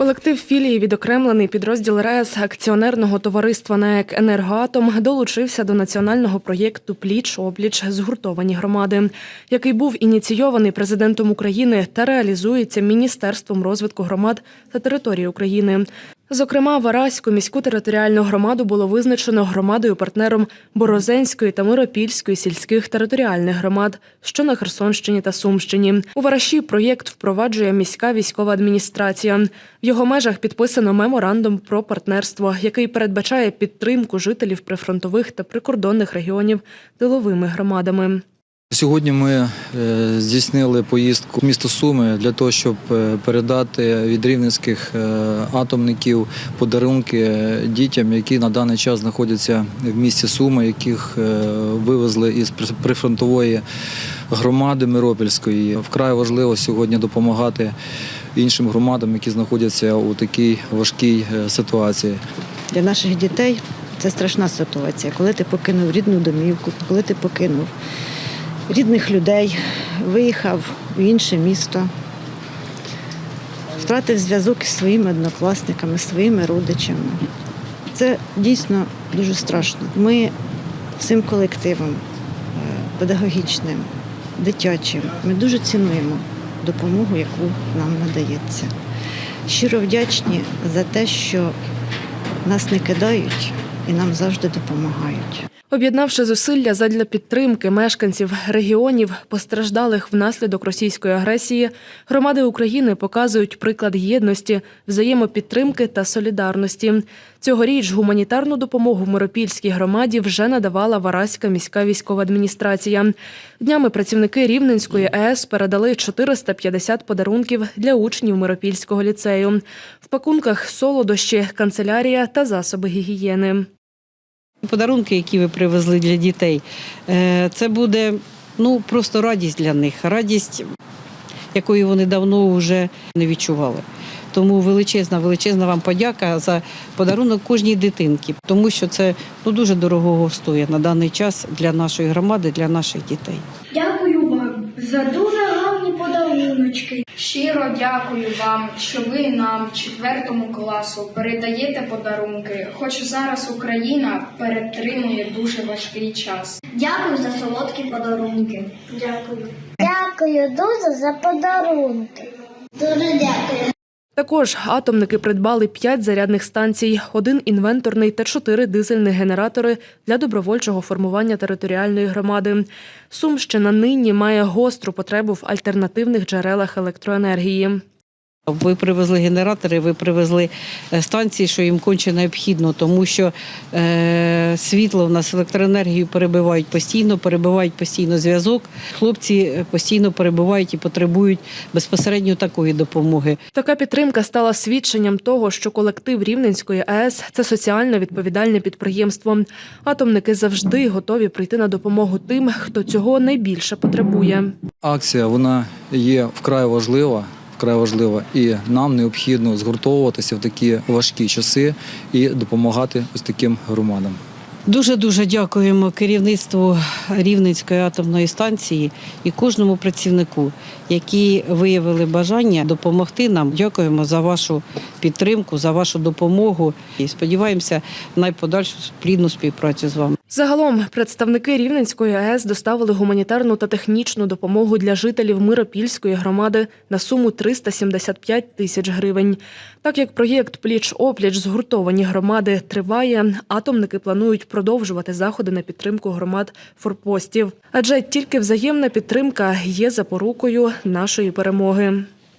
Колектив філії відокремлений підрозділ РЕС акціонерного товариства НЕК «Енергоатом» долучився до національного проєкту Пліч опліч згуртовані громади, який був ініційований президентом України та реалізується Міністерством розвитку громад та території України. Зокрема, Вараську міську територіальну громаду було визначено громадою партнером Борозенської та Миропільської сільських територіальних громад, що на Херсонщині та Сумщині. У Вараші проєкт впроваджує міська військова адміністрація. В його межах підписано меморандум про партнерство, який передбачає підтримку жителів прифронтових та прикордонних регіонів тиловими громадами. Сьогодні ми е, здійснили поїздку в місто Суми для того, щоб е, передати від рівненських е, атомників подарунки дітям, які на даний час знаходяться в місті Суми, яких вивезли із при- прифронтової громади Миропільської. Вкрай важливо сьогодні допомагати іншим громадам, які знаходяться у такій важкій ситуації. Для наших дітей це страшна ситуація, коли ти покинув рідну домівку, коли ти покинув рідних людей, виїхав в інше місто, втратив зв'язок із своїми однокласниками, своїми родичами. Це дійсно дуже страшно. Ми всім колективом е, педагогічним, дитячим, ми дуже цінуємо допомогу, яку нам надається. Щиро вдячні за те, що нас не кидають і нам завжди допомагають. Об'єднавши зусилля задля підтримки мешканців регіонів, постраждалих внаслідок російської агресії, громади України показують приклад єдності, взаємопідтримки та солідарності. Цьогоріч гуманітарну допомогу Миропільській громаді вже надавала Вараська міська військова адміністрація. Днями працівники Рівненської АЕС передали 450 подарунків для учнів Миропільського ліцею. В пакунках солодощі, канцелярія та засоби гігієни. Подарунки, які ви привезли для дітей, е, це буде ну, просто радість для них, радість, якої вони давно вже не відчували. Тому величезна, величезна вам подяка за подарунок кожній дитинці, тому що це ну, дуже дорогого стоїть на даний час для нашої громади, для наших дітей. Дякую вам за дуже гарні. Щиро дякую вам, що ви нам, четвертому класу, передаєте подарунки. Хоч зараз Україна перетримує дуже важкий час. Дякую за солодкі подарунки. Дякую. Дякую дуже за подарунки. Дуже дякую. Також атомники придбали 5 зарядних станцій, один інвенторний та 4 дизельні генератори для добровольчого формування територіальної громади. Сумщина нині має гостру потребу в альтернативних джерелах електроенергії. Ви привезли генератори, ви привезли е, станції, що їм конче необхідно, тому що е, світло в нас електроенергію перебивають постійно, перебивають постійно зв'язок. Хлопці е, постійно перебувають і потребують безпосередньо такої допомоги. Така підтримка стала свідченням того, що колектив Рівненської АЕС це соціально відповідальне підприємство. Атомники завжди готові прийти на допомогу тим, хто цього найбільше потребує. Акція вона є вкрай важлива. Вкрай важлива, і нам необхідно згуртовуватися в такі важкі часи і допомагати ось таким громадам. Дуже дуже дякуємо керівництву Рівненської атомної станції і кожному працівнику, які виявили бажання допомогти нам. Дякуємо за вашу підтримку, за вашу допомогу і сподіваємося на найподальшу плідну співпрацю з вами. Загалом представники Рівненської АЕС доставили гуманітарну та технічну допомогу для жителів Миропільської громади на суму 375 тисяч гривень. Так як проєкт Пліч опліч згуртовані громади триває, атомники планують продовжувати заходи на підтримку громад форпостів. Адже тільки взаємна підтримка є запорукою нашої перемоги.